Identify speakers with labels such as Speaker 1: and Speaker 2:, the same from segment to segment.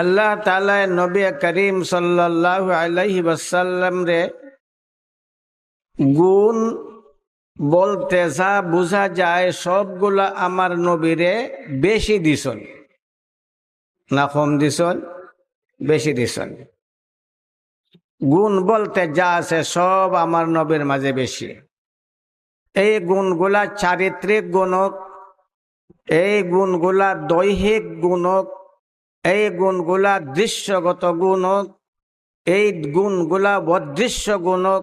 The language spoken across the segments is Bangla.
Speaker 1: আল্লাহ তালা নবী করিম সাল্লাহ ওয়াসাল্লাম রে গুণ বলতে যা বোঝা যায় সবগুলা আমার নবীরে বেশি দিছন। না কম দিছন, বেশি দিছন। গুণ বলতে যা আছে সব আমার নবীর মাঝে বেশি। এই গুণগুলা চারিত্রিক গুণক, এই গুণগুলা দৈহিক গুণক এই গুণগুলা দৃশ্যগত গুণক এই গুণগুলা অদৃশ্য গুণক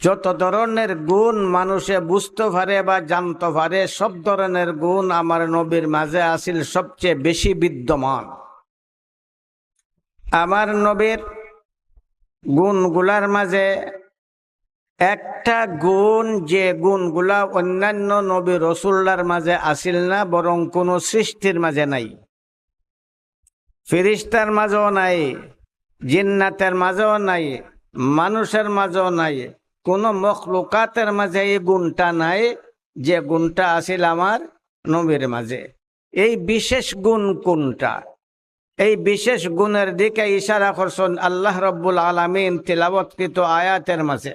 Speaker 1: যত ধরনের গুণ মানুষে বুঝতে পারে বা জানতে পারে, সব ধরনের গুণ আমার নবীর মাঝে আসিল সবচেয়ে বেশি বিদ্যমান। আমার নবীর গুণগুলার মাঝে একটা গুণ যে গুণগুলা অন্যান্য নবী রসুল্লার মাঝে আসিল না, বরং কোনো সৃষ্টির মাঝে নাই। ফিরিস্তার মাঝেও নাই, জিন্নাতের মাঝেও নাই, মানুষের মাঝেও নাই, কোন মখলুকাতের মাঝে এই গুণটা নাই যে গুণটা আসিল আমার নবীর মাঝে। এই বিশেষ গুণ কোনটা? এই বিশেষ গুণের দিকে ইশারা করছেন আল্লাহ রব্বুল আলমিন তিলাবৎকৃত আয়াতের মাঝে।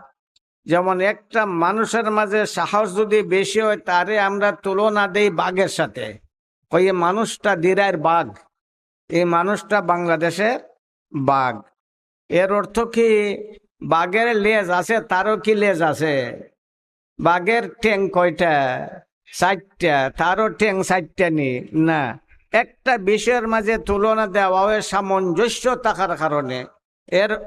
Speaker 1: যেমন একটা মানুষের মাঝে সাহস যদি বেশি হয়, তারে আমরা তুলনা দেই বাঘের সাথে। ওই মানুষটা দিরার বাঘ। এই মানুষটা বাংলাদেশের বাঘ। এর অর্থ কি? বাঘের লেজ আছে, তারও কি লেজ আছে? বাঘের ঠ্যাং কয়টা? চারটা। তারও ঠ্যাং চারটা নি? না। একটা বিষয়ের মাঝে তুলনা দেওয়া হয় সামঞ্জস্য থাকার কারণে। এর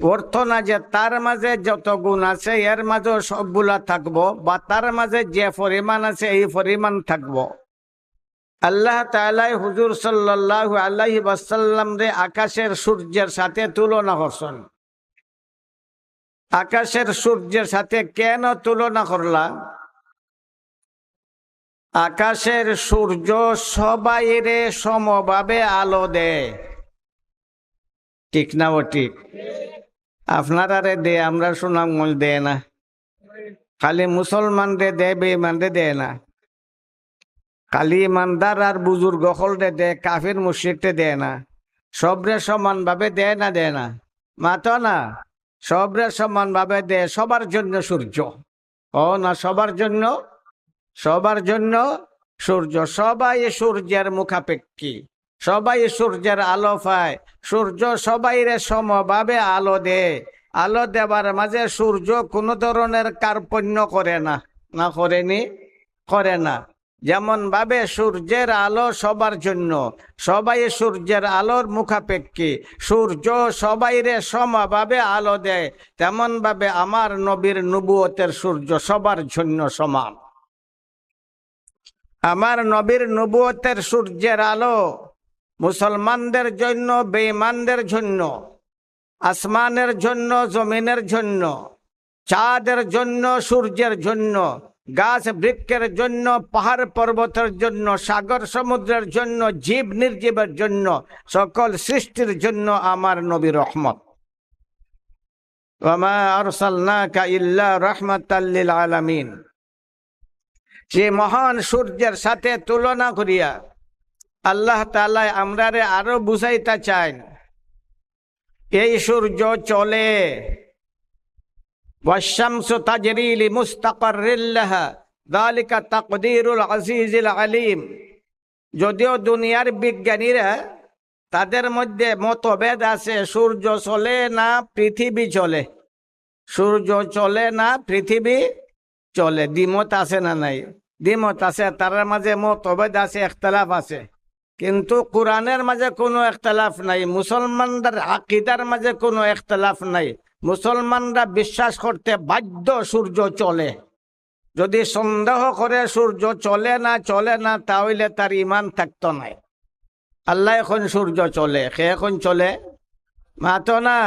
Speaker 1: অর্থ না যে তার মাঝে যত গুণ আছে, এর মাঝেও সবগুলা থাকব, বা তার মাঝে যে পরিমাণ আছে, এই পরিমাণ থাকব। আল্লাহ তালাই হুজুর সাল্লাহ আল্লাহি বাসাল্লাম রে আকাশের সূর্যের সাথে তুলনা করছেন। আকাশের সূর্যের সাথে কেন তুলনা করলা? আকাশের সূর্য সবাইরে সমভাবে আলো দেয়। ঠিক না ও ঠিক? আপনারারে দে, আমরা সুনামগঞ্জ দেয় না। খালি মুসলমান রে দে বেমান রে দেয় না। খালি ইমানদার আর বুজুর্গ হলরে দে, কাফির মুশিকতে দেয় না। সবরে সমান ভাবে দেয় না দেয় না। মাতো না, সবরে সমান ভাবে দে, সবার জন্য সূর্য। ও না, সবার জন্য? সবার জন্য সূর্য। সবাই সূর্যের মুখাপেক্ষী। সবাই সূর্যের আলো পায়। সূর্য সবাইরে সমভাবে আলো দেয়। আলো দেবার মাঝে সূর্য কোনো ধরনের কার্পণ্য করে না না করেনি করে না। যেমন ভাবে সূর্যের আলো সবার জন্য, সবাই সূর্যের আলোর মুখাপেক্ষী। সূর্য সবাইরে সমভাবে আলো দেয়। তেমন ভাবে আমার নবীর নবুয়তের সূর্য সবার জন্য সমান। আমার নবীর নবুয়তের সূর্যের আলো মুসলমানদের জন্য, বেঈমানদের জন্য, আসমানের জন্য, জমিনের জন্য, চাঁদের জন্য, সূর্যের জন্য, গাছ বৃক্ষের জন্য, পাহাড় পর্বতের জন্য, সাগর সমুদ্রের জন্য, জীব নির্জীবের জন্য, সকল সৃষ্টির জন্য আমার নবী রহমত। আলামিন। যে মহান সূর্যের সাথে তুলনা করিয়া আল্লাহ তালায় আমরারে আরো বুঝাইতে চান এই সূর্য চলে والشمس تجري لمستقر لها ذلك تقدير العزيز العليم যদিও দুনিয়ার বিজ্ঞানীরা তাদের মধ্যে মতভেদ আছে সূর্য চলে না পৃথিবী চলে সূর্য চলে না পৃথিবী চলে দ্বিমত আছে না নাই দ্বিমত আছে তার মাঝে মতভেদ আছে একতলাফ আছে কিন্তু কোরআনের মাঝে কোনো একতলাফ নাই, মুসলমানদের আকিদার মাঝে কোনো একতলাফ নাই। মুসলমানরা বিশ্বাস করতে বাধ্য সূর্য চলে। যদি সন্দেহ করে সূর্য চলে না চলে না, তাহলে তার ইমান থাকতো নাই আল্লাহ এখন সূর্য চলে, সে এখন চলে? মাতো না।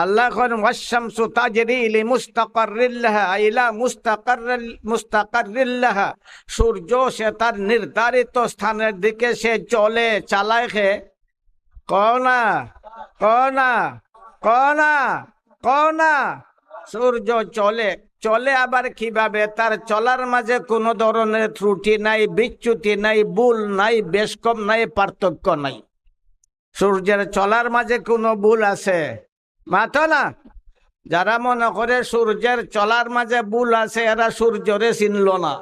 Speaker 1: আল্লাহ এখন ওয়াশামসু তাজরি ইলি মুস্তাকাররিল্লাহা ইলা মুস্তাকাররিল মুস্তাকাররিল্লাহা সূর্য সে তার নির্ধারিত স্থানের দিকে সে চলে চালায় খে কনা কনা কনা কনা সূর্য চলে চলে আবার কীভাবে? তার চলার মাঝে কোনো ধরনের ত্রুটি নাই, বিচ্যুতি নাই, ভুল নাই বেশ কম নাই, পার্থক্য নাই। সূর্যের চলার মাঝে কোনো ভুল আছে? মাথো না। যারা মনে করে সূর্যের চলার মাঝে ভুল আছে, এরা সূর্যরে চিনল না।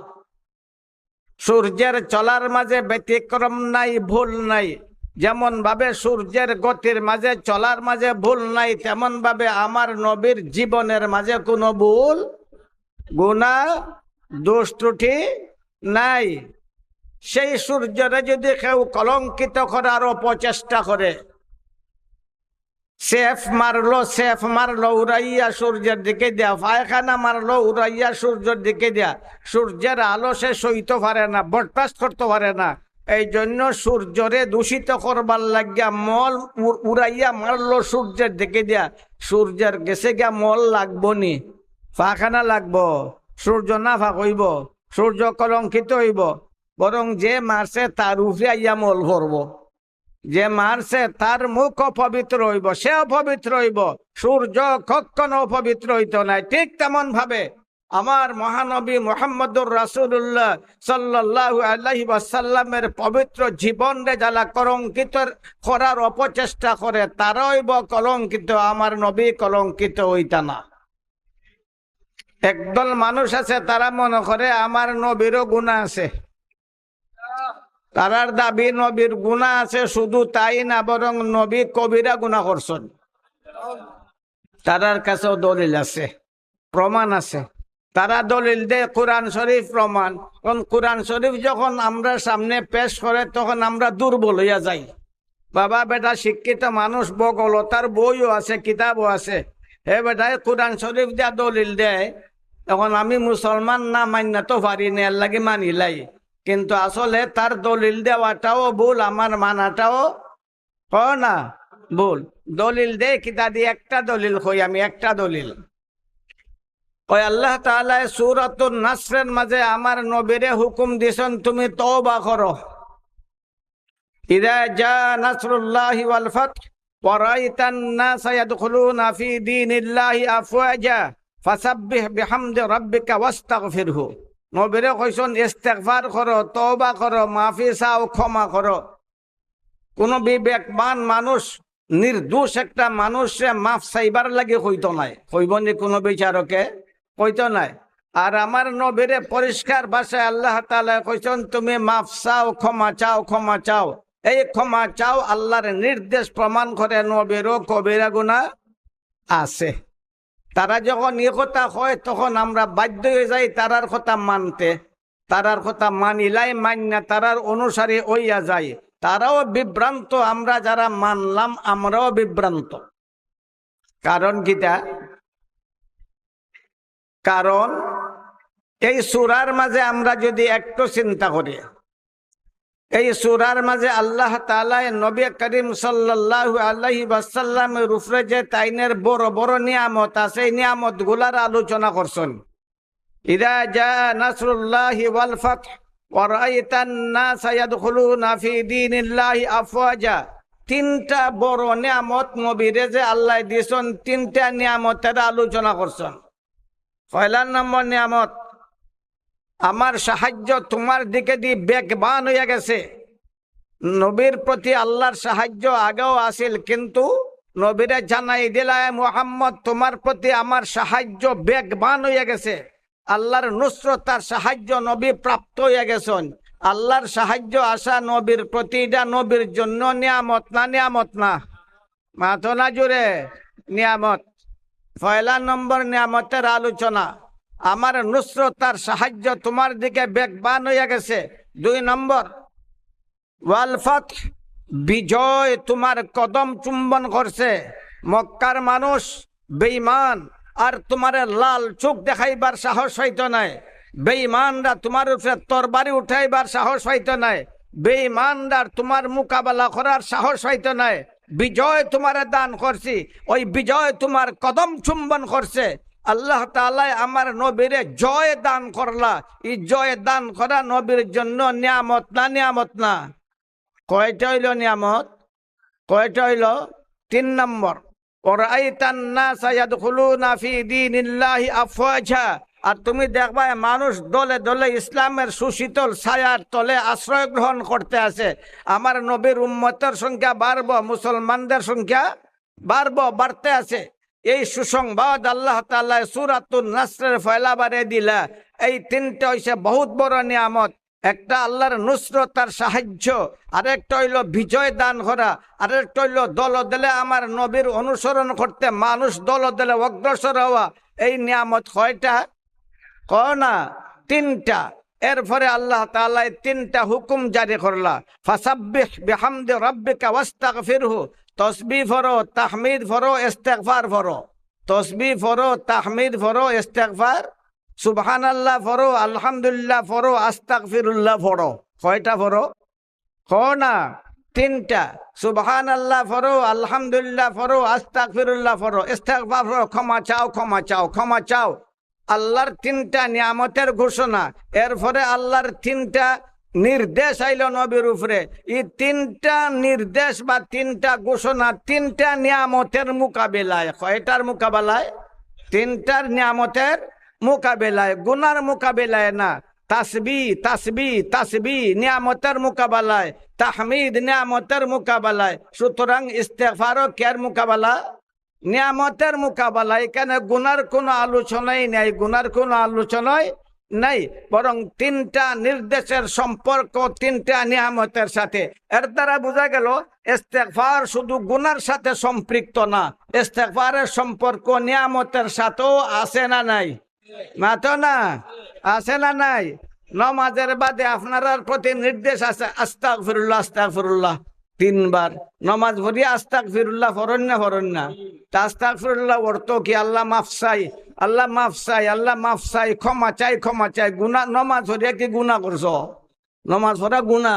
Speaker 1: সূর্যের চলার মাঝে ব্যতিক্রম নাই, ভুল নাই। যেমন ভাবে সূর্যের গতির মাঝে চলার মাঝে ভুল নাই তেমন ভাবে আমার নবীর জীবনের মাঝে কোনো ভুল, গুণা, দোষ ত্রুটি নাই। সেই সূর্যরে যদি কেউ কলঙ্কিত করার অপচেষ্টা করে সেফ মারলো সেফ মারলো, উড়াইয়া সূর্যের দিকে দেয়া। পায়খানা মারলো, উড়াইয়া সূর্যের দিকে দেয়া। সূর্যের আলো সে সইতে পারে না, বরদাস্ত করতে পারে না। এই জন্য সূর্যরে দূষিত করবার লাগিয়া মল উড়াইয়া মারলো সূর্যের দিকে দেয়া। সূর্যের গেছে গিয়া মল লাগবো নি। পাখানা লাগবো। সূর্য না ফাঁক হইব সূর্য কলঙ্কিত হইব। বরং যে মারছে তার উপরে আইয়া মল করব যে মারছে, তার মুখ অপবিত্র হইব, সে অপবিত্র হইব, সূর্য কখনো অপবিত্র হইত নাই। ঠিক তেমন ভাবে আমার মহানবী মোহাম্মদুর রাসুল্লাহ সাল্লাল্লাহু আলাইহি ওয়াসাল্লামের পবিত্র জীবনে যারা কলঙ্কিত করার অপচেষ্টা করে তারা হইব কলঙ্কিত, আমার নবী কলঙ্কিত হইতা না। একদল মানুষ আছে, তারা মনে করে, আমার নবীরও গুণা আছে। তারার দাবি, নবীর গুণা আছে, শুধু তাই না, বরং নবী কবিরা গুণা করছেন। তারার কাছেও দলিল আছে, প্রমাণ আছে। তারা দলিল দেয়, কোরআন শরীফ প্রমাণ। কারণ কোরআন শরীফ যখন আমরা সামনে পেশ করে, তখন আমরা দুর্বল হইয়া যাই। বাবা, বেটা, শিক্ষিত মানুষ বগল তার বইও আছে, কিতাবও আছে। হে বেটা কোরআন শরীফ দিয়া দলিল দেয়, তখন আমি মুসলমান না মান্য তো পারি না এর লাগে মানিলাই কিন্তু আসলে তার দলিল দেওয়াটাও ভুল, আমার মানাটাও হ না, ভুল। দলিল দে কি দাদি, একটা দলিল হই আমি একটা দলিল। কয়, আল্লাহ তাআলা সূরাতুন নাসরের মাঝে আমার নবীরে হুকুম দিছেন, তুমি তওবা করো। ইদা জা নাসরুল্লাহি ওয়াল ফাত ওয়ারাইতান নাস ইয়াদখুলুনা ফি দীনিল্লাহি আফওয়াজা, ফাসাব্বিহ বিহামদি রাব্বিকা ওয়াস্তাগফিরহু। নবীরে কইসন, ইস্তেগফার করো, তওবা করো, মাফি চাও, ক্ষমা করো। কোন বিবেকবান মানুষ, নির্দোষ একটা মানুষে মাফ চাইবার লাগে হইতো নাই। হইব নি কোনো বিচারকে? হইতো নাই। আর আমার নবীরে পরিষ্কার ভাষায় আল্লাহ তালা কইসন, তুমি মাফ চাও, ক্ষমা চাও ক্ষমা চাও। এই ক্ষমা চাও আল্লাহর নির্দেশ প্রমাণ করে নবীরও কবিরা গুণা আছে। তারা যখন এ কথা হয় তখন আমরা বাধ্য হয়ে যাই তারার কথা মানতে। তারার কথা মানিলাই মান্যা তারার অনুসারে হইয়া যায়। তারাও বিভ্রান্ত, আমরা যারা মানলাম, আমরাও বিভ্রান্ত। কারণ কিটা? কারণ এই সুরার মাঝে আমরা যদি একটু চিন্তা করি এই সুরার মাঝে আল্লাহ তালায় নবী করিম সাল্লাহ আল্লাহি বাসাল্লামের উপরে যে তাইনের বড় বড় নিয়ামত আছে এই নিয়ামত গুলার আলোচনা করছেন ইদা জা নাসরুল্লাহি ওয়াল ফাতহ ورأيت الناس يدخلون في دين الله أفواجا তিনটা বড় নিয়ামত নবীরে যে আল্লাহ দিয়েছেন তিনটা নিয়ামতের আলোচনা করছেন পয়লা নম্বর নিয়ামত আমার সাহায্য তোমার দিকে দিয়ে বেগবান হয়ে গেছে। নবীর প্রতি আল্লাহর সাহায্য আগেও আসিল কিন্তু নবীরে জানাই দিলায় মোহাম্মদ, তোমার প্রতি আমার সাহায্য বেগবান হয়ে গেছে। আল্লাহর নুসরতার সাহায্য নবী প্রাপ্ত হয়ে গেছেন। আল্লাহর সাহায্য আসা নবীর প্রতিটা নবীর জন্য নিয়ামত না নিয়ামত না? মাথো না জুড়ে নিয়ামত। পয়লা নম্বর নিয়ামতের আলোচনা। আমার নুসরতার সাহায্য তোমার দিকে বেগবান হইয়া গেছে। দুই নম্বর ওয়ালফত বিজয় তোমার কদম চুম্বন করছে। মক্কার মানুষ বেইমান আর তোমার লাল চোখ দেখাইবার সাহস হইতো নাই। বেঈমানরা তোমার উপরে তরবারি উঠাইবার সাহস হইতো নাই। বেঈমানরা তোমার মোকাবেলা করার সাহস হইতো নাই। বিজয় তোমার দান করছি। ওই বিজয় তোমার কদম চুম্বন করছে। আল্লাহ তালাই আমার নবীরে জয় দান করলা। এই জয় দান করা নবীর জন্য নিয়ামত না নিয়ামত না? কয়টা হইল নিয়ামত? কয়টা হইল? তিন নম্বর আর তুমি দেখবা মানুষ দলে দলে ইসলামের সুশীতল ছায়ার তলে আশ্রয় গ্রহণ করতে আছে আমার নবীর উম্মতের সংখ্যা বাড়ব, মুসলমানদের সংখ্যা বাড়ব, বাড়তে আছে এই সুসংবাদ আল্লাহ সূরাতুন নাসরের ফয়লাবারে দিলা। এই তিনটা হইছে বহুত বড় নিয়ামত। একটা আল্লাহর নুসরতার সাহায্য, আরেকটা হইল বিজয় দান করা, আরেকটা হইল দল দলে আমার নবীর অনুসরণ করতে মানুষ দল দলে অগ্রসর হওয়া। এই নিয়ামত কয়টা? ক না, তিনটা। এরপরে আল্লাহ তাআলা তিনটা হুকুম জারি করলা। তসবিহ ফরো তাহমিদ ফরো ফরো তসবিহ ফরো তাহমিদ ফরো ফরো ফরো ফরো ফরো না, তিনটা। সুবহান আল্লাহ ফরো আলহামদুলিল্লাহ ফরো আস্তাক ফিরুল্লাহ ফরো ইস্তেগফার ফরো ক্ষমা চাও ক্ষমা চাও ক্ষমা চাও। আল্লাহর তিনটা নিয়ামতের ঘোষণা। এরপরে আল্লাহর তিনটা নির্দেশ আইল নবীর উপরে। এই তিনটা নির্দেশ বা তিনটা ঘোষণা তিনটা নিয়ামতের মোকাবেলায়। কয়টার মোকাবেলায়? তিনটার নিয়ামতের মোকাবেলায়। গুনার মোকাবেলায় না। তাসবি তাসবি তাসবি নিয়ামতের মোকাবেলায়। তাহমিদ নিয়ামতের মোকাবেলায়। সুতরাং ইস্তেফারও কেয়ার মোকাবেলা নিয়ামতের মোকাবেলা এখানে গুনার কোনো আলোচনাই নাই, গুনার কোনো আলোচনাই নাই, বরং তিনটা নির্দেশের সম্পর্ক, তিনটা নিয়ামতের সাথে। এর দ্বারা বোঝা গেল ইস্তেকফার শুধু গুনার সাথে সম্পৃক্ত না ইস্তেকফারের সম্পর্ক নিয়ামতের সাথেও আছে না নাই? মাতো না? আছে না নাই? নমাজের বাদে আপনার প্রতি নির্দেশ আছে আস্তাক ফিরুল্লাহ আস্তাক ফিরুল্লাহ তিনবার। নমাজ ভরি আস্তাক ফিরুল্লাহ ফরন না ফরন না। তা আস্তাক ফিরুল্লাহ অর্থ কি? আল্লাহ মাফসাই আল্লাহ মাফসাই আল্লাহ মাফসাই ক্ষমা চাই ক্ষমা চাই। গুনা নমাজ ভরিয়া কি গুনা করছ? নমাজ ভরা গুনা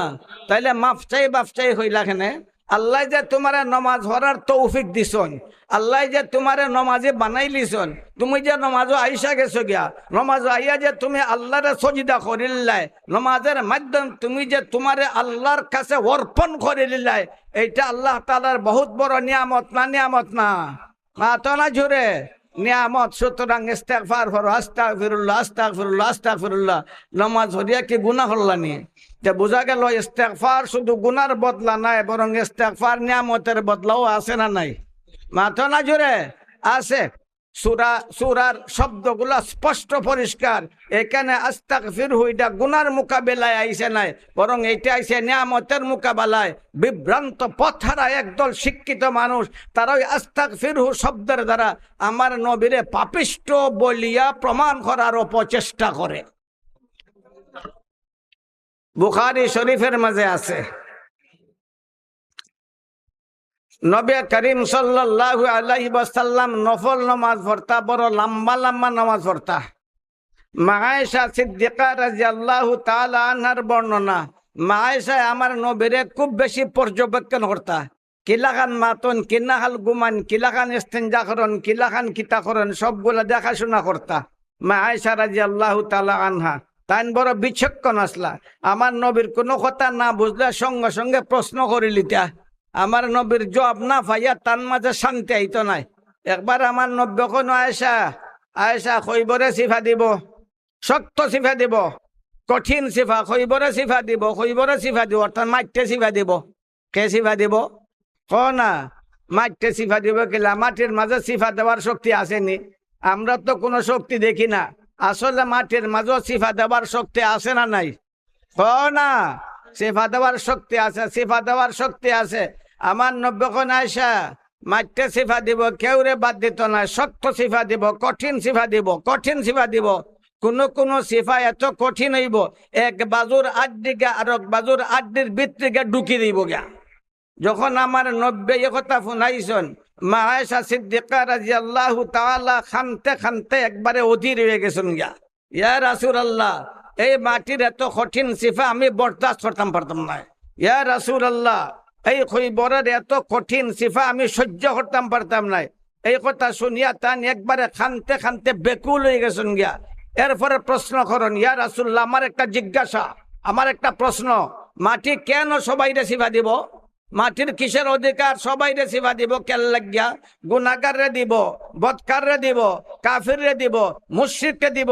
Speaker 1: তাইলে মাফ চাই বাফ চাই হইলা খেনে আল্লাহ যে তোমার নমাজ হরার তৌফিক দিছন। আল্লাহ যে তোমারে নমাজে বানাই লিছন। তুমি যে নমাজও আইসা গেছো গিয়া, নমাজ আইয়া যে তুমি আল্লাহরে সজিদা করিল্লাই নমাজের মাধ্যম তুমি যে তোমারে আল্লাহর কাছে অর্পণ করিল্লাই এইটা আল্লাহ তালার বহুত বড় নিয়ামত না নিয়ামত না? মা তো না নিয়ামত, সুতরাং ইস্তাকফার হরো আস্তাক ফিরুল্লাহ আস্তাক ফিরুল্লাহ আস্তাক ফিরুল্লাহ নমাজ হরিয়া কি গুনাহ করলানি যে বোঝা গেল ইস্তেকফার শুধু গুনার বদলা নাই, বরং ইস্তেকফার নিয়ামতের বদলাও আছে না নাই? মাথা না জুড়ে আছে। সুরা, সুরার শব্দগুলা স্পষ্ট পরিষ্কার। এখানে আস্তাক ফির এটা গুনার মোকাবেলায় আইসে নাই, বরং এটা আইসে নিয়ামতের মোকাবেলায়। বিভ্রান্ত পথহারা একদল শিক্ষিত মানুষ, তারা ওই আস্তাক ফিরহু শব্দের দ্বারা আমার নবীরে পাপিষ্ট বলিয়া প্রমাণ করার অপচেষ্টা করে। বুখারি শরীফের মাঝে আছে। নবে করিম সাল্লাল্লাহু আলাইহি ওয়াসাল্লাম নফল নামাজ পড়তা, বড় লম্বা লম্বা নামাজ পড়তা। মায়েশা সিদ্দিকা রাদিয়াল্লাহু তাআলা আনহার বর্ণনা, মায়েশা আমার নবীরে খুব বেশি পর্যবেক্ষণ করতা। কিলাখান মাতন, কিনাহাল গুমান, কিলাখান ইস্তেঞ্জা করন কিলাখান কিতা করন সবগুলা দেখাশোনা করতা। মা আয়সা রাদিয়াল্লাহু তাআলা আনহা, তাইন বড় বিচক্ষণ আসলা। আমার নবীর কোনো কথা না বুঝলে সঙ্গে সঙ্গে প্রশ্ন করিলিতা। আমার নবীর জবাব না পাইয়া তার মাঝে শান্তি আইতো নাই। একবার আমার নব্য কোনো আয়সা আয়সা খৈবরে সিফা দিব, শক্ত সিফা দিব, কঠিন সিফা, খৈবরে সিফা দিব, খৈবরে সিফা দিব, অর্থাৎ মাইটে সিফা দিব। কে সিফা দিব? ক না, মাইটে সিফা দিব কিলা মাটির মাঝে সিফা দেওয়ার শক্তি আসেনি। আমরা তো কোনো শক্তি দেখি না। আসলে মাটির মাঝে সিফা দেওয়ার শক্তি আছে না নাই। ক না সিফা দেওয়ার শক্তি আছে, সিফা দেওয়ার শক্তি আছে। আমার নব্যখন আয়সা মাইটে সিফা দিব, কেউরে বাদ দিত না, শক্ত সিফা দিব, কঠিন সিফা দিব, কঠিন সিফা দিব। কোন কোন সিফা এত কঠিন হইব, এক বাজুর আট দিকে আর এক বাজুর আটটির ভিতরিকে ঢুকি দিব গা যখন আমার নব্বে কথা শুনাইছন, মা আয়েশা সিদ্দিকা রাজি আল্লাহ তাআলা খানতে খানতে একবারে অধীর হয়ে গেছেন গা ইয়া রাসুল আল্লাহ এই মাটির এত কঠিন সিফা আমি বরদাস্ত করতাম, পারতাম না। ইয়া রাসুল আল্লাহ এই খৈবরের এত কঠিন সিফা আমি সহ্য করতাম, পারতাম না। এই কথা শুনিয়া তান একবারে খানতে খানতে বেকুল হয়ে গেছেন গিয়া। এরপরে প্রশ্ন করেন, ইয়া রাসুল্লাহ আমার একটা জিজ্ঞাসা, আমার একটা প্রশ্ন, মাটি কেন সবাই সিফা দিব? মাটির কিসের অধিকার সবাই সিফা দিব? কেল লাগিয়া? গুনাগারে দিব বৎকারে দিব কাফিরে দিব, মুশ্রিককে দিব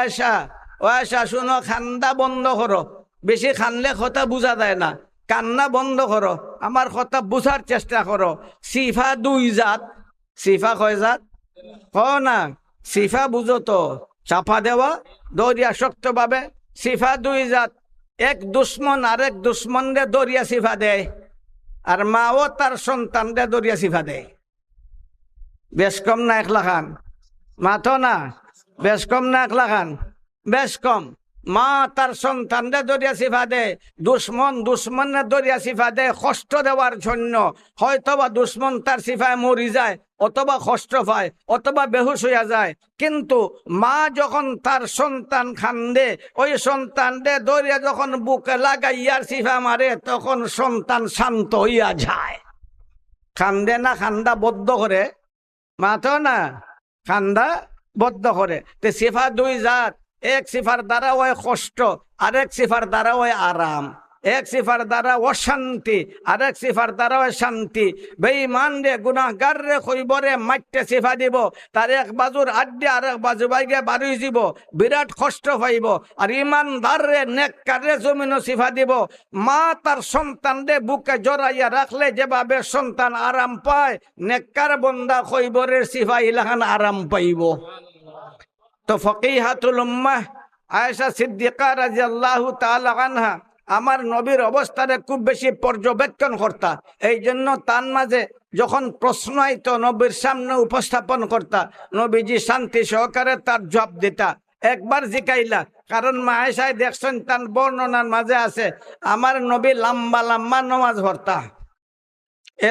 Speaker 1: ওয়াশা ওয়াশা শুনো, খান্দা বন্ধ করো। বেশি খানলে কথা বুঝা যায় না। কান্না বন্ধ করো। আমার কথা বুঝার চেষ্টা করো। সিফা দুই জাত। সিফা কয় জাত? ক না। সিফা বুঝো তো। চাপা দেওয়া, দরিয়া শক্তভাবে। সিফা দুই জাত। এক দুশ্মন আরেক দুশ্মন রে দরিয়া সিফা দেয়। আর মাও তার সন্তান রে দরিয়া সিফা দেয়। বেশ কম না একলা খান। মাথো না। বেশ কম না একলা বেশ কম। মা তার সন্তানরে দরিয়া সিফা দে। দুশ্মন দুশ্মনের দরিয়া সিফা দে কষ্ট দেওয়ার জন্য। হয়তোবা দুশ্মন তার সিফায় মরি যায়, অথবা কষ্ট পায়, অথবা বেহুশ হইয়া যায়। কিন্তু মা যখন তার সন্তান খান্দে ওই সন্তান দে দরিয়া যখন বুকে লাগাইয়ার সিফা মারে, তখন সন্তান শান্ত হইয়া যায়। খান্দে না, খান্দা বদ্ধ করে। মাথো না, খান্দা বদ্ধ করে। তে সিফা দুই জাত, এক সিফার দ্বারা হয় কষ্ট, আরেক সিফার দ্বারা হয় আরাম। এক সিফার দ্বারা অশান্তি আর এক সিফার দ্বারা হয় শান্তি বেঈমান রে, গুনাহগার রে, খৈবরে মাইটে সিফা দিব, তার এক বাজুর আড্ডে আর এক বাজু বাইকে বাড়ি দিব, বিরাট কষ্ট পাইব আর ইমানদার রে, নেককার রে, জমিনও সিফা দিব। মা তার সন্তান রে, বুকে জড়াইয়া রাখলে যেভাবে সন্তান আরাম পায়, নেককার বন্দা খৈবরের সিফা ইলাখান আরাম পাইব। তো ফকিহাতুল উম্মাহ, আয়েশা সিদ্দিকা রাজিয়াল্লাহু তাআলা আনহা আমার নবীর অবস্থারে খুব বেশি পর্যবেক্ষণ করতা। এই জন্য তার মাঝে যখন প্রশ্ন আইতো নবীর সামনে উপস্থাপন করতা, নবীজি শান্তি সহকারে তার জব দিতা। একবার জিকাইলা, কারণ মায়েশায় দেখছেন তার বর্ণনার মাঝে আছে, আমার নবী লাম্বা লাম্বা নমাজ ভরতা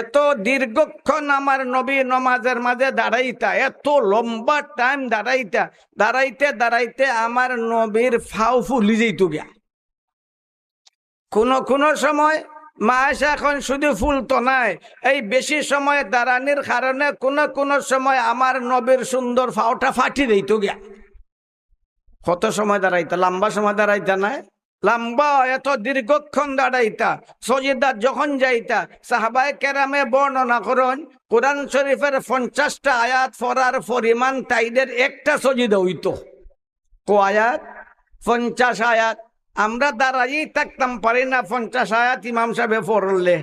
Speaker 1: এত দীর্ঘক্ষণ আমার নবী নমাজের মাঝে দাঁড়াইতা, এত লম্বা টাইম দাঁড়াইতা, দাঁড়াইতে দাঁড়াইতে আমার নবীর ফাও ফুলি যেত গিয়া। কোনো কোনো সময় মাস এখন শুধু ফুলতো নাই। এই বেশি সময় দাঁড়ানির কারণে কোনো কোনো সময় আমার নবীর সুন্দর ফাওটা ফাটি দিত গিয়া। কত সময় দাঁড়াইতা? লম্বা সময় দাঁড়াইতা নাই? লম্বা, এত দীর্ঘক্ষণ দাঁড়াইতা। সজিদার যখন যাইতা, সাহাবায় কেরামে বর্ণনা করুন, কোরআন শরীফের পঞ্চাশটা আয়াত ফরার পরিমাণ তাইদের একটা সজিদা হইতো। কো আয়াত? পঞ্চাশ আয়াত। আমরা দাঁড়াই থাকতাম পারি না পঞ্চাশ আয়াত ইমাম সাহেব পড়লে।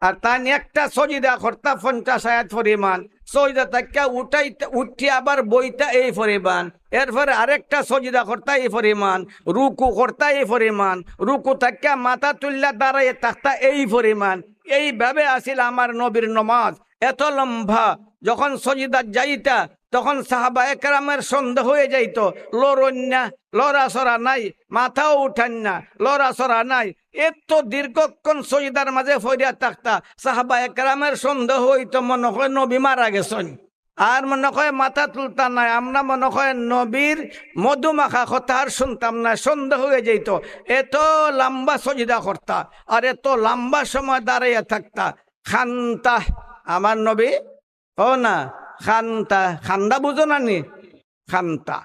Speaker 1: আর তাই একটা সজিদা করতা পঞ্চাশ আয়াত পরিমাণ। সজিদা তাকে উঠাইতে উঠি আবার বইতা এই পরিমাণ। এরপরে আরেকটা সজিদা করতা এই পরিমাণ। রুকু করতা এই পরিমাণ। রুকু তাকে মাথা তুললা দাঁড়াইয়ে থাকতা এই পরিমাণ। এইভাবে আসিল আমার নবীর নমাজ। এত লম্বা। যখন সজিদা যাইতা তখন সাহাবা একরামের সন্দেহ হয়ে যাইত লড়ন্যা লড়াসরা নাই, মাথাও উঠান না লড়াসরা নাই। এত দীর্ঘক্ষণ সজিদার মাঝে ফরিয়া থাকতা সাহাবা একরামের সন্দেহ হইতো, মনে হয় নবী মারা গেছেন। আর মনে হয় মাথা তুলতাম নাই, আমরা মনে হয় নবীর মধুমাখা কথা আর শুনতাম না, সন্দেহ হয়ে যেত এত লম্বা সজিদা করতা, আর এত লম্বা সময় দাঁড়াইয়া থাকতা। খান্তা, আমার নবী ও না। খান্তা, খান্দা বুঝো না নি? খান্তা।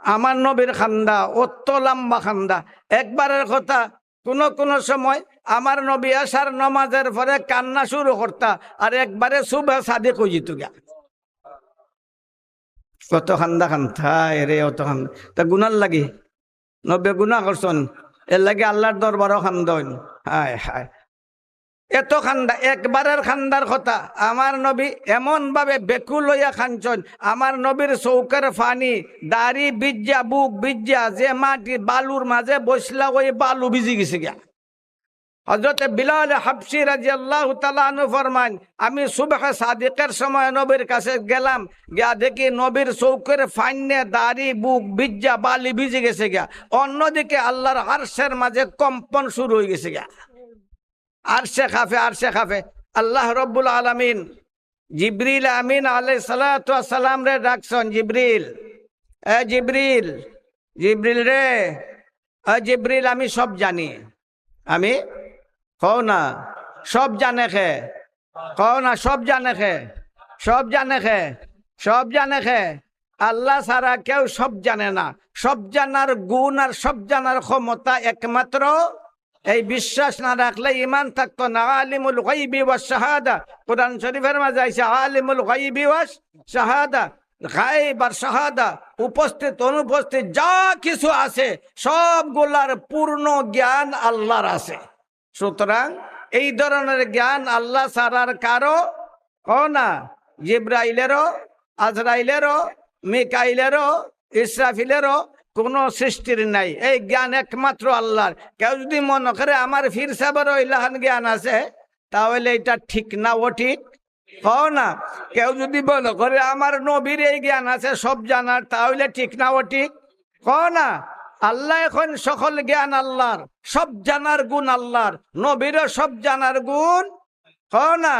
Speaker 1: আমার নবীর খান্দা, অত লম্বা খান্দা। একবারের কথা, কোন কোন সময় আমার নবী আসার নমাজের পরে কান্না শুরু করতা, আর একবারে শুভে সাদে কইজিত গা কত খান্দা খান্তা এরে অত খান্দা। তা গুনার লাগি? নবে গুণা করছন, এর লাগে আল্লাহর দরবারও খান্দন হায় হায়। এত খান্দা, একবারের খান্দার কথা। আমার নবী এমন ভাবে বেকুল হইয়া খানছন। আমার নবীর চৌকের ফানি, দাড়ি বিজ্জা বুক বিজ্জা যে মাটি বালুর মাঝে বসলা, ওই বালু ভিজি গেছে গিয়া। হজরত বিলাল হাফসি রাজি আল্লাহ তালু ফরমান আমি সুবেহ সাদিকের সময় নবীর কাছে গেলাম, গিয়া দেখি নবীর চৌকের ফাইনে দাড়ি, বুক বিজ্জা বালি ভিজে গেছে গিয়া। অন্যদিকে আল্লাহর আরশের মাঝে কম্পন শুরু হয়ে গেছে গিয়া। আরশে খাফে আরশে খাফে। আল্লাহ রব্বুল আলমিন জিব্রিল আমিন আলাই সালাম রে ডাকছন জিব্রিল। এ জিব্রিল জিব্রিল রে, এ জিব্রিল, আমি সব জানি। আমি কও না, সব জানে খে, কও না, সব জানে খে, সব জানে খে, সব জানে খে। আল্লাহ ছাড়া কেউ সব জানে না। সব জানার গুণ আর সব জানার ক্ষমতা একমাত্র এই বিশ্বাস না রাখলে ইমান থাকতো না। আলিমুল শাহাদা। কোরআন শরীফের মাঝে আইছে, আলিমুল শাহাদা। উপস্থিত, অনুপস্থিত, যা কিছু আছে, সবগুলার পূর্ণ জ্ঞান আল্লাহর আছে। সুতরাং এই ধরনের জ্ঞান আল্লাহ সারার কারও ও না। জিব্রাইলেরও, আজরাইলেরও, মিকাইলেরও, ইসরাফিলেরও কোনো সৃষ্টির নাই। এই জ্ঞান একমাত্র আল্লাহর। কেউ যদি মনে করে আমার ফির সাবারও ইলাহান জ্ঞান আছে, তাহলে এটা ঠিক না, ও ঠিক না। কেউ যদি মনে করে আমার নবীর এই জ্ঞান আছে, সব জানার, তাহলে ঠিক না, ও ঠিক না। আল্লাহ এখন সকল জ্ঞান আল্লাহর, সব জানার গুণ আল্লাহর। নবীরও সব জানার গুণ ক না।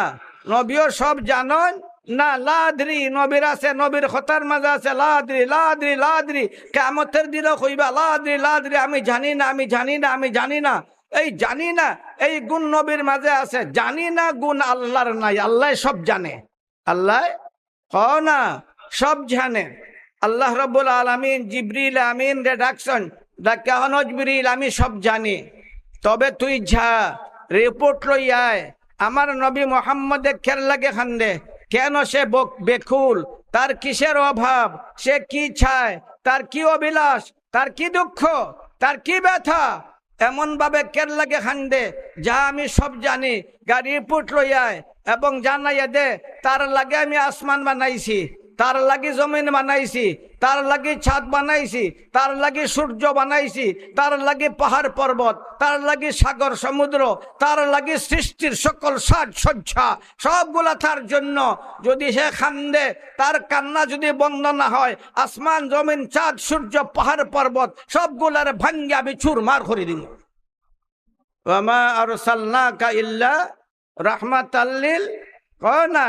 Speaker 1: নবীও সব জানন না, লাদ্রি, নবীর আছে, নবীর খতার মাঝে আছে, লাদ্রি লাদ্রি লাদ্রি। কেমতের দিনও কইবা লাদ্রি লাদ্রি। আমি জানি না, আমি জানি না, আমি জানি না। এই জানি না, এই গুণ নবীর মাঝে আছে। জানি না গুণ আল্লাহর নাই, আল্লাহ সব জানে। আল্লাহ হ না, সব জানে। আল্লাহ রব্বুল আলমিন, জিবরিল আমিন রে ডাকছেন ডাকে জিবরিল, আমি সব জানি। তবে তুই যা রিপোর্ট লই আয়। আমার নবী মোহাম্মদে খের লাগে খান্দে। কেন সে বেকুল? তার কিসের অভাব? সে কি চায়? তার কি অভিলাষ? তার কি দুঃখ? তার কি ব্যথা? এমন ভাবে কের লাগে খান্দে যা আমি সব জানি। গাড়ি পুট লইয়ায় এবং জানাইয়া দে, তার লাগে আমি আসমান বানাইছি, তার লাগে জমিন বানাইছি তার লাগি ছাদ বানাইছি, তার লাগি সূর্য বানাইছি, তার লাগি পাহাড় পর্বত, তার লাগি সাগর সমুদ্র, তার লাগি সৃষ্টির সকল সাজ সজ্জা, সবগুলা তার জন্য। যদি সে খান্দে, তার কান্না যদি বন্ধ না হয়, আসমান, জমিন চাঁদ সূর্য, পাহাড়, পর্বত, সবগুলার ভাঙ্গে আমি চুরমার করে দিব। ওয়ামা আরসালনাকা ইল্লা রাহমাতাল্লিল কনা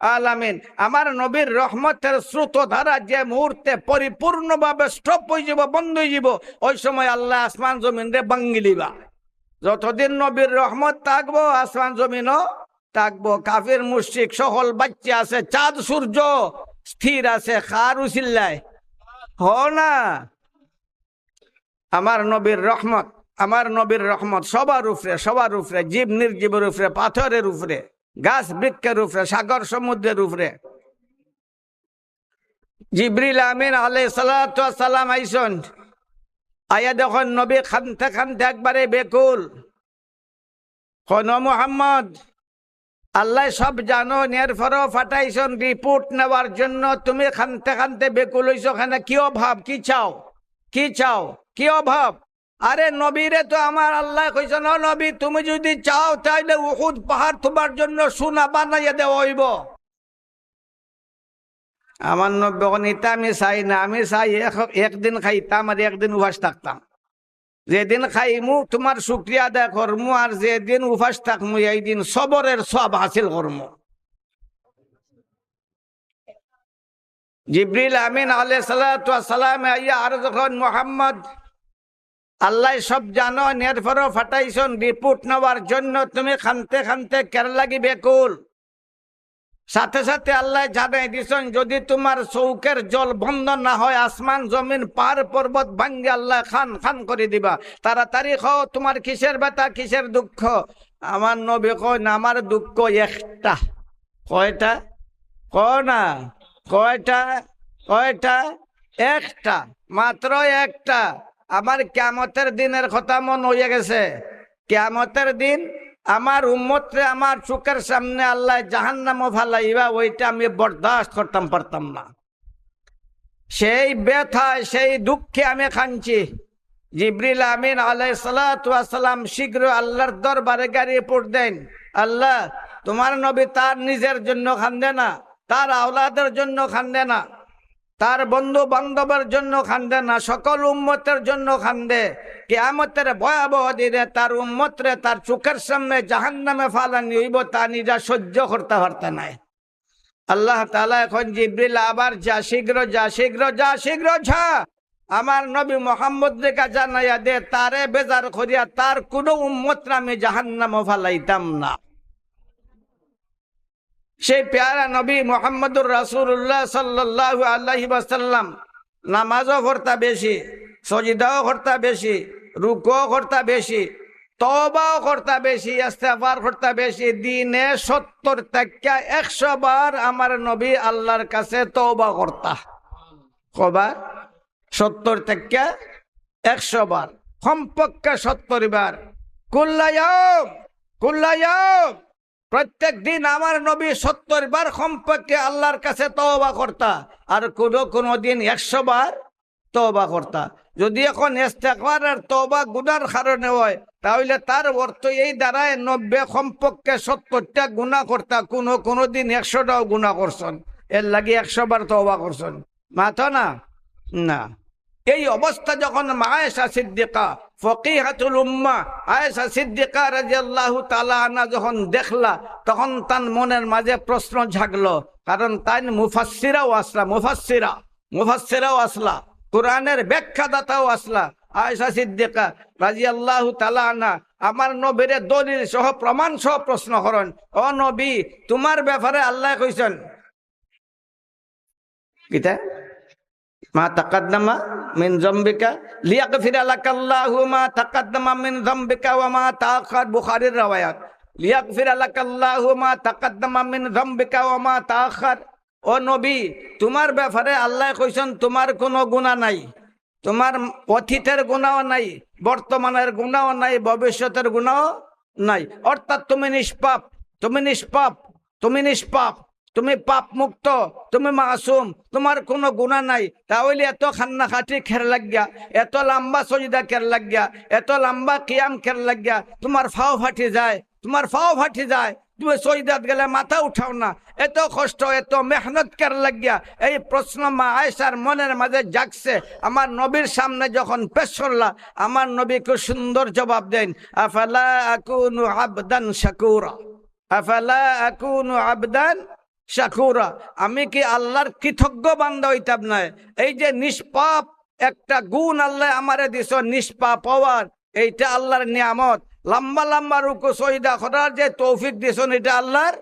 Speaker 1: আলামিন, আমার নবীর রহমতের স্রোত ধারা যে মুহূর্তে পরিপূর্ণভাবে স্টপ হয়ে যাব, বন্ধ হয়ে যাব, ওই সময় আল্লাহ আসমান জমিন রে বাঙ্গিলিবা যতদিন নবীর রহমত থাকব, আসমান জমিনও থাকব। কাফির মুশিক সকল বাচ্চা আছে, চাঁদ, সূর্য স্থির আছে, খার উচিল্লায় হ না। আমার নবীর রহমত, আমার নবীর রহমত সবার উপরে সবার উপরে, জীব নির্জীবের উপরে, পাথরের উপরে। গাছ বৃক্ষের উপরে সাগর সমুদ্রের উপরে জিব্রিল আমিন আলাই সালাম আইসন, আয়া দেখুন নবী খানতে খানতে একবারে বেকুল। হন মোহাম্মদ, আল্লাহ সব জানো এর ফরও ফাটাইছন রিপোর্ট নেওয়ার জন্য, তুমি খানতে খানতে বেকুল হইছো খানে কি অভাব? কি চাও? কি চাও? কি অভাব? আরে নবীরে তো আমার আল্লাহ কইছে, না নবী, তুমি যদি চাও তাইলে উহুদ পাহাড় তোমার জন্য সোনা বানাইয়া দেওয়া হইব। আমার নব্বী ইতা আমি চাই না, আমি চাই এক- একদিন খাইতাম আর একদিন উপাস থাকতাম। যেদিন খাইমু, তোমার শুক্রিয়া আদায় করমু আর যেদিন উপাস থাকমু, এই দিন সবরের সব হাসিল করমু। জিব্রিল আমিন আলাই সালাম আইয়া আর যখন মোহাম্মদ আল্লাহ সব জানো এরপরও ফাটাইছন রিপোর্ট নেওয়ার জন্য তুমি খানতে খানতে কের লাগি বেকুল? সাথে সাথে আল্লাহ জানাই দিছেন, যদি তোমার চৌকের জল বন্ধ না হয়, আসমান জমিন পার পর্বত ভাঙ্গে আল্লাহ খান খান করে দিবা। তাড়াতাড়ি খাও, তোমার কিসের ব্যথা, কিসের দুঃখ? আমার নবী কয় না, আমার দুঃখ একটা। কয়টা? ক না? কয়টা? কয়টা? একটা। মাত্র একটা। আমার ক্যামতের দিনের কথা মন হয়ে গেছে। ক্যামতের দিন আমার উম্মতরে আমার চোখের সামনে আল্লাহ জাহান্নামও ফালাইবা, ওইটা আমি বরদাস্ত করতাম, পারতাম না। সেই ব্যথায়, সেই দুঃখে আমি খানছি জিবরিল আমিন আলাই সালাম শীঘ্র আল্লাহর দরবারে গাড়ি পড়তেন আল্লাহ, তোমার নবী তার নিজের জন্য খান্দে না, তার আওলাদের জন্য খান্দে না। তার বন্ধু বান্ধবের জন্য খান্দে না, সকল উম্মতের জন্য খান্দে। কে কেয়ামতের ভয়াবহ দিনে তার উম্মতরে তার চোখের সামনে জাহান নামে ফালানি হইব তা নিজা সহ্য করতে পারতে নাই। আল্লাহ তালা এখন জিব্রিল আবার, যা শীঘ্র যা শীঘ্র যা শীঘ্র, যা। আমার নবী মোহাম্মদ রেখা জানাইয়া দে, তারে বেজার করিয়া তার কোনো উম্মত আমি জাহান্নাম ফালাইতাম না। সেই পেয়ারা নবী মোহাম্মদুর রাসুল্লাহ সাল্লাহ আল্লাহি বাসাল্লাম নামাজও করতা বেশি, সজিদাও করতা বেশি, রুকও করতা বেশি তবাও করতা বেশি ইস্তেফার করতা বেশি, দিনে সত্তর থেকে একশো বার আমার নবী আল্লাহর কাছে তবা করতা। কবার? সত্তর থেকে একশো বার, কমপক্ষে সত্তর বার। কুল্লায়ম কুল্লায়ম প্রত্যেক দিন আমার নবী সত্তর বার সম্পর্কে আল্লাহর কাছে তওবা করতা, আর কোনো কোনো দিন একশো বার তওবা করতা। যদি এখন ইস্তেকবার আর তওবা গুনার কারণে হয়, তাহলে তার অর্থ এই দ্বারায় নব্বই সম্পর্কে সত্তরটা গুণা করতা, কোনো কোনো দিন একশোটাও গুণা করছেন। এর লাগে একশো বার তওবা করছেন। মাথা না? না। এই অবস্থা যখন আয়েশা সিদ্দিকা ফকিহাতুল উম্মা আয়েশা সিদ্দিকা রাজিয়াল্লাহু তাআলা আনা যখন দেখলা, তখন তার মনের মাঝে প্রশ্ন জাগলো, কারণ তাই মুফাসসিরাও আসলা, মুফাসসিরা, মুফাসসিরাও আসলা, কোরআনের ব্যাখ্যাদাতাও আসলা, আয়েশা সিদ্দিকা রাজিয়াল্লাহু তাআলা আনা আমার নবীরে দলিল সহ প্রমাণ সহ প্রশ্ন করেন, ও নবী, তোমার ব্যাপারে আল্লাহ কইছেন। কিতা? মা তাকাদ্দামা মিন জম্বিকা লিয়াগফিরা লাকাল্লাহু মা তাকাদ্দামা মিন জম্বিকা ওয়া মা তাআখার বুখারীর রাওয়ায়াত। লিয়াগফিরা লাকাল্লাহু মা তাকাদ্দামা মিন জম্বিকা ওয়া মা তাআখার। ও নবী, তোমার ব্যাপারে আল্লাহ কইছেন, তোমার কোনো গুনাহ নাই। তোমার অতীতের গুণাও নাই, বর্তমানের গুণাও নাই, ভবিষ্যতের গুণাও নাই। অর্থাৎ তুমি নিষ্পাপ তুমি নিষ্পাপ তুমি নিষ্পাপ। তুমি পাপ মুক্ত, তুমি মাসুম, তোমার কোনো গুণা নাই। তাহলে এত খান্না খাটি খের লাগিয়া, এত লম্বা সজিদা খের লাগিয়া, এত লম্বা কিয়াম খের লাগিয়া তোমার ফাও ফাটি যায়, তোমার ফাও ফাটি যায়। তুমি সজিদাত গেলে মাথা উঠাও না। এত কষ্ট, এত মেহনত কর লাগিয়া এই প্রশ্ন মা আয়সার মনের মাঝে জাগছে। আমার নবীর সামনে যখন পেশ করলা, আমার নবী খুব সুন্দর জবাব দেন, আফালা আকুনু আবদান শাকুরা? আফালা আকুনু আবদান শাকুরা আমি কি আল্লাহর কৃতজ্ঞ বান্ধা হইতাম না? এই যে নিষ্পাপ একটা গুণ আল্লাহ আমারে দিছ, নিষ্পাপ হওয়ার, এইটা আল্লাহর নিয়ামত। লম্বা লম্বা রুকু সহিদা করার যে তৌফিক দিছন, এটা আল্লাহর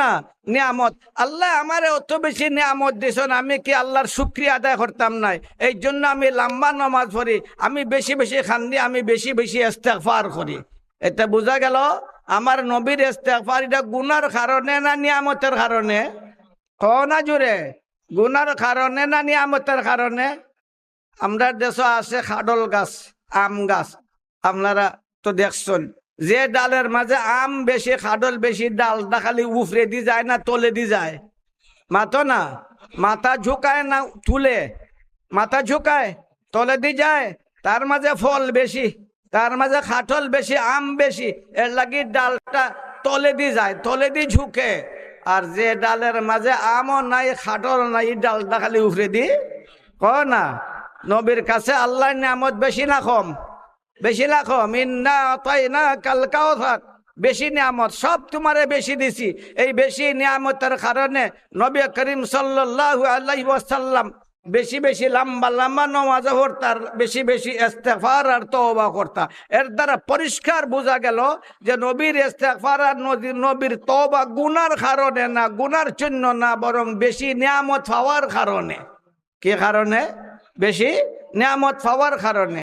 Speaker 1: না? নিয়ামত। আল্লাহ আমারে অত বেশি নিয়ামত দিছন, আমি কি আল্লাহর শুক্রিয়া আদায় করতাম নাই এই জন্য আমি লম্বা নমাজ পড়ি, আমি বেশি বেশি খান্দি, আমি বেশি বেশি ইস্তেগফার করি। এটা বোঝা গেল? আমার নবীর ইস্তেগফার এটা গুনার কারণে না নিয়ামতের কারণে? ক না জুড়ে গুনার কারণে না নিয়ামতের কারণে? আমরা দেশ আছে খাডল গাছ, আম গাছ। আপনারা তো দেখছেন, যে ডালের মাঝে আম বেশি, খাডল বেশি ডালটা খালি উফরে দি যায় না তলে দি যায়। মাতো না? মাথা ঝুঁকায় না তুলে? মাথা ঝুঁকায়, তলে দি যায়, তার মাঝে ফল বেশি। তার মাঝে খাটল বেশি, আম বেশি, এর লাগি ডালটা তলে দি যায়, তলে দি ঝুঁকে। আর যে ডালের মাঝে আমও নাই খাটল নাই ডালটা খালি উফরে দি। ক না, নবীর কাছে আল্লাহর নিয়ামত বেশি না কম, বেশি না কম। ইন্না না কালকাও থাক বেশি নিয়ামত, সব তোমারে বেশি দিছি। এই বেশি নিয়ামতের কারণে নবী করিম সাল্লাল্লাহু আলাইহি ওয়াসাল্লাম বেশি বেশি লম্বা লম্বা নমাজ পড়তার, বেশি বেশি ইস্তেফার আর তওবা করতা। এর দ্বারা পরিষ্কার বোঝা গেল যে নবীর ইস্তেফার আর নবীর তওবা গুনার কারণে না, গুনার জন্য না, বরং বেশি নিয়ামত পাওয়ার কারণে। কি কারণে? বেশি নিয়ামত পাওয়ার কারণে।